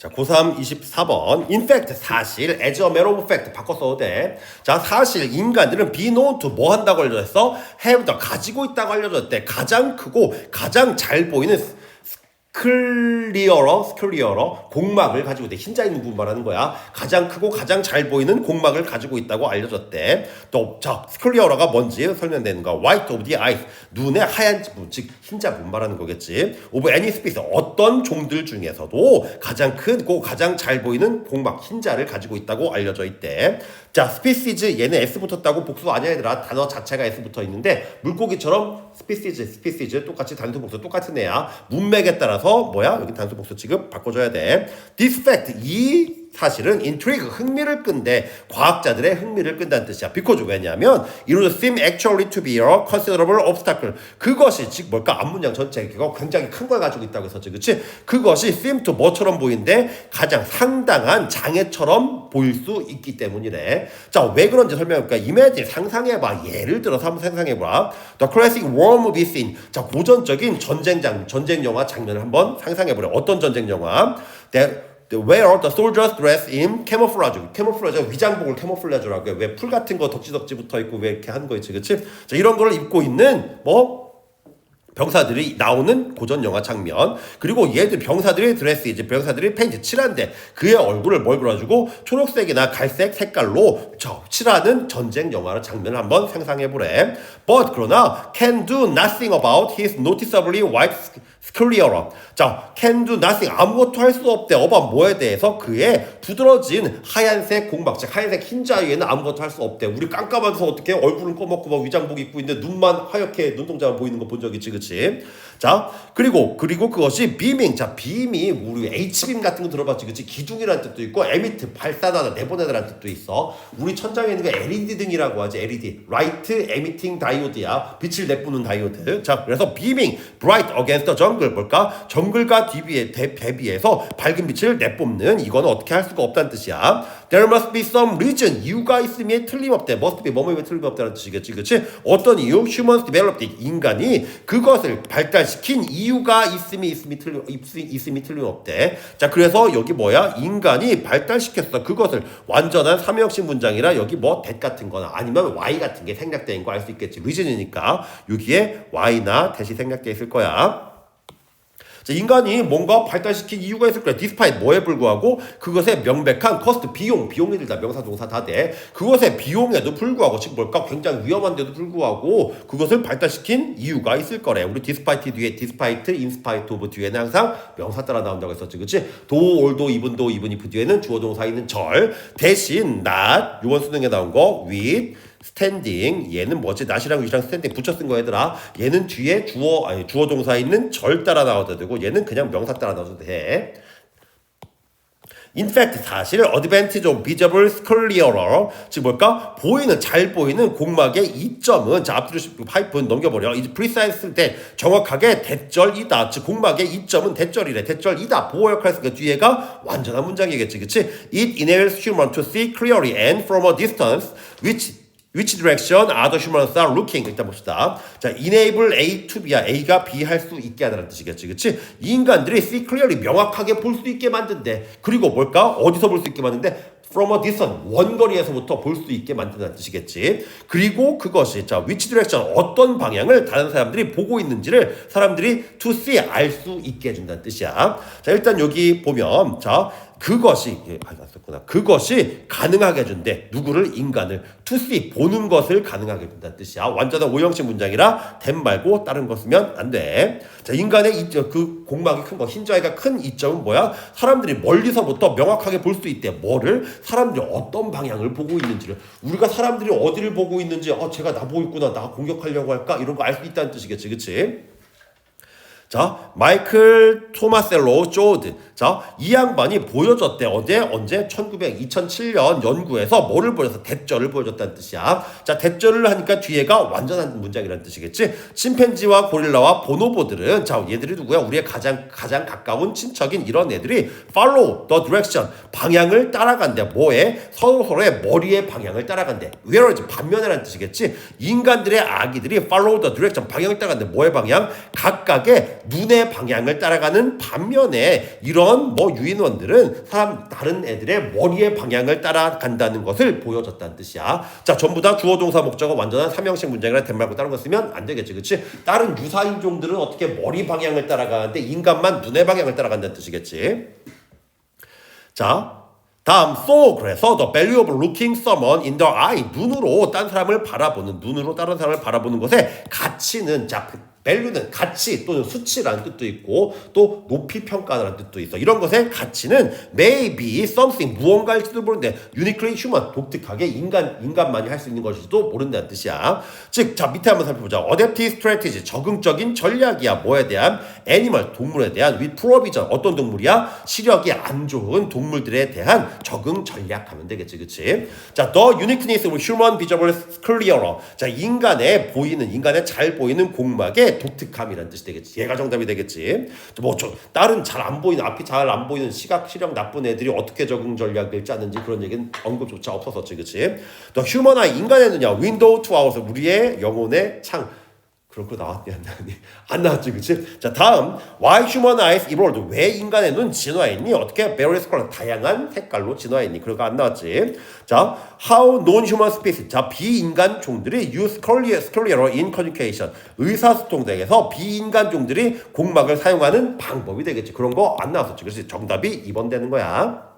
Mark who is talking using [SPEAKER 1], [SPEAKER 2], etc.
[SPEAKER 1] 자, 고3 24번. In fact, 사실, as a matter of fact, 바꿔 써도 돼. 자, 사실, 인간들은 be known to 뭐 한다고 알려졌어? have the, 가지고 있다고 알려졌대. 가장 크고, 가장 잘 보이는 클리어러, 스클리어러, 공막을 가지고 있대. 흰자 있는 부분 말하는 거야. 가장 크고 가장 잘 보이는 공막을 가지고 있다고 알려졌대. 또, 자, 스클리어러가 뭔지 설명되는 거. White of the eyes. 눈의 하얀 부분, 즉, 흰자 부분 말하는 거겠지. Of any species. 어떤 종들 중에서도 가장 크고 가장 잘 보이는 공막, 흰자를 가지고 있다고 알려져 있대. 자, 스피시즈 얘는 S 붙었다고 복수 아니야 얘들아. 단어 자체가 S 붙어 있는데 물고기처럼 스피시즈, 스피시즈 똑같이 단수 복수 똑같은 애야. 문맥에 따라서 뭐야? 여기 단수 복수 지금 바꿔줘야 돼. Fact 이 사실은 intrigue 흥미를 끈데 과학자들의 흥미를 끈다는 뜻이야. because 왜냐하면 it would seem actually to be a considerable obstacle. 그것이 즉 뭘까 앞문장 전체가 굉장히 큰 걸 가지고 있다고 했었지, 그렇지? 그것이 seem to 뭐처럼 보이는데 가장 상당한 장애처럼 보일 수 있기 때문이래. 자, 왜 그런지 설명할까? imagine 상상해봐. 예를 들어서 한번 상상해봐. The classic war movie scene. 자, 고전적인 전쟁 장 전쟁 영화 장면을 한번 상상해보래. 어떤 전쟁 영화? That where the soldiers dress in camouflage. camouflage가 위장복을 camouflage라고 해. 왜풀 같은 거 덕지덕지 붙어 있고 왜 이렇게 하는 거 있지, 그렇지? 자, 이런 거를 입고 있는 뭐 병사들이 나오는 고전 영화 장면 그리고 얘들 병사들의 드레스 이제 병사들이 페인트 칠한데 그의 얼굴을 뭘 그려주고 초록색이나 갈색 색깔로 저 칠하는 전쟁 영화 장면을 한번 상상해 보래. But 그러나 can do nothing about his noticeably white sclera. 자, can do nothing 아무것도 할 수 없대. 어바 뭐에 대해서 그의 두드러진 하얀색 공박, 즉 하얀색 흰자 위에는 아무것도 할 수 없대. 우리 깜깜해서 어떻게 얼굴은 꺼먹고 막 위장복 입고 있는데 눈만 하얗게 눈동자만 보이는 거 본 적 있지, 그치? 자, 그리고 그리고 그것이 비밍. 자, 빔이 우리 H빔 같은 거 들어봤지, 그치? 기둥이라는 뜻도 있고 에미트 발사하다 내보내다라는 뜻도 있어. 우리 천장에 있는 게 LED 등이라고 하지, LED. Light Emitting Diode야. 빛을 내뿜는 다이오드. 자, 그래서 비밍, bright against the jungle 뭘까? 정글과 대비해, 대, 대비해서 밝은 빛을 내뿜는 이거는 어떻게 할 수가 없다는 뜻이야. There must be some reason. 이유가 있음에 틀림없대. must be 뭐뭐에 틀림없다는 뜻이겠지, 그치? 어떤 이유? Humans developed. 인간이 그것을 발달시킨 이유가 있음이 있음이 틀림 있음이, 틀림없대. 자, 그래서 여기 뭐야? 인간이 발달시켰어. 그것을 완전한 삼형식 문장이라 여기 뭐 that 같은 거나 아니면 y 같은 게 생략된 거 알 수 있겠지. reason이니까 여기에 y나 that이 생략돼 있을 거야. 자, 인간이 뭔가 발달시킨 이유가 있을 거야. despite 뭐에 불구하고 그것의 명백한 cost 비용, 비용이 들다 명사 동사 다 돼. 그것의 비용에도 불구하고 즉 뭘까 굉장히 위험한데도 불구하고 그것을 발달시킨 이유가 있을 거래. 우리 despite 뒤에 in spite of 뒤에는 항상 명사 따라 나온다고 했었지, 그렇지? 도, 올도, 이분도, 이분, if 뒤에는 주어 동사 있는 절 대신 not 요번 수능에 나온 거 with 스탠딩 얘는 뭐지? 낫이랑 위랑 스탠딩 붙여 쓴 거 얘들아. 얘는 뒤에 주어 아니 주어 동사 있는 절 따라 나와도 되고 얘는 그냥 명사 따라 나와도 돼. In fact 사실 advantage of visible scleroder 즉 뭘까? 보이는 잘 보이는 공막의 이점은 자 앞뒤로 파이프 넘겨버려. 이제 precise 때 정확하게 대절이다. 즉 공막의 이점은 대절이래. 대절이다. 보호 역할 쓰니까 뒤에가 완전한 문장이겠지 그치? It enables human to see clearly and from a distance which Which direction are the humans are looking? 일단 봅시다. 자, enable A to B야. A가 B 할 수 있게 하다는 뜻이겠지. 그치? 인간들이 see clearly 명확하게 볼 수 있게 만든대. 그리고 뭘까? 어디서 볼 수 있게 만든대? from a distance. 원거리에서부터 볼 수 있게 만든다는 뜻이겠지. 그리고 그것이, 자, which direction. 어떤 방향을 다른 사람들이 보고 있는지를 사람들이 to see. 알 수 있게 해준다는 뜻이야. 자, 일단 여기 보면, 자, 그것이 예, 아, 맞었구나. 그것이 가능하게 해준대. 누구를 인간을 see 보는 것을 가능하게 해준다는 뜻이야. 완전한 오형식 문장이라 댐 말고 다른 거 쓰면 안 돼. 자, 인간의 이점 그 공막이 큰 거, 흰자위가 큰 이점은 뭐야? 사람들이 멀리서부터 명확하게 볼 수 있대. 뭐를? 사람들이 어떤 방향을 보고 있는지를. 우리가 사람들이 어디를 보고 있는지, 어, 제가 나 보고 있구나, 나 공격하려고 할까? 이런 거 알 수 있다는 뜻이겠지, 그치? 자, 마이클 토마셀로 조드. 자, 이 양반이 보여줬대. 어제 언제? 1900, 2007년 연구에서 뭐를 보여서 대절을 보여줬다는 뜻이야. 자, 대절을 하니까 뒤에가 완전한 문장이라는 뜻이겠지. 침팬지와 고릴라와 보노보들은 자, 얘들이 누구야? 우리의 가장 가장 가까운 친척인 이런 애들이 follow the direction 방향을 따라간대. 뭐에? 서로 서로의 머리의 방향을 따라간대. whereas 반면에라는 뜻이겠지. 인간들의 아기들이 follow the direction 방향을 따라간대. 뭐의 방향? 각각의 눈의 방향을 따라가는 반면에 이런 뭐 유인원들은 사람 다른 애들의 머리의 방향을 따라간다는 것을 보여줬다는 뜻이야. 자, 전부 다 주어 동사 목적어 완전한 삼형식 문장이라 덴마크 다른 거 쓰면 안 되겠지, 그렇지? 다른 유사 인종들은 어떻게 머리 방향을 따라가는데 인간만 눈의 방향을 따라간다는 뜻이겠지. 자, 다음 so 그래서 the value of looking someone in the eye 눈으로 딴 사람을 바라보는 눈으로 다른 사람을 바라보는 것의 가치는 자 value는 가치 또는 수치라는 뜻도 있고 또 높이 평가하는 뜻도 있어. 이런 것의 가치는 may be something 무언가일지도 모르는데 uniquely human 독특하게 인간 인간만이 할 수 있는 것일지도 모른다는 뜻이야. 즉, 자 밑에 한번 살펴보자. adaptive strategy 적응적인 전략이야. 뭐에 대한 animal 동물에 대한 with provision 어떤 동물이야? 시력이 안 좋은 동물들에 대한 적응 전략하면 되겠지, 그렇지? 자, the uniqueness of human visible clearer. 자, 인간의 보이는 인간의 잘 보이는 공막 의 독특함이라는 뜻이 되겠지. 얘가 정답이 되겠지. 뭐 저 다른 잘 안 보이는 앞이 잘 안 보이는 시각 시력 나쁜 애들이 어떻게 적응 전략을 짜는지 그런 얘기는 언급조차 없었었지, 그렇지? 또 eye 인간의 눈이야. to ours 우리의 영혼의 창. 그런 거 나왔니 안 나왔니? 안 나왔지, 그치? 자, 다음 Why human eyes evolved? 왜 인간의 눈 진화했니? 어떻게 various color 다양한 색깔로 진화했니? 거안 나왔지. 자, How non-human species? 자, 비인간 종들이 use scleral in communication. 의사소통 등에서 비인간 종들이 공막을 사용하는 방법이 되겠지. 그런 거 안 나왔었지. 그래서 정답이 2번 되는 거야.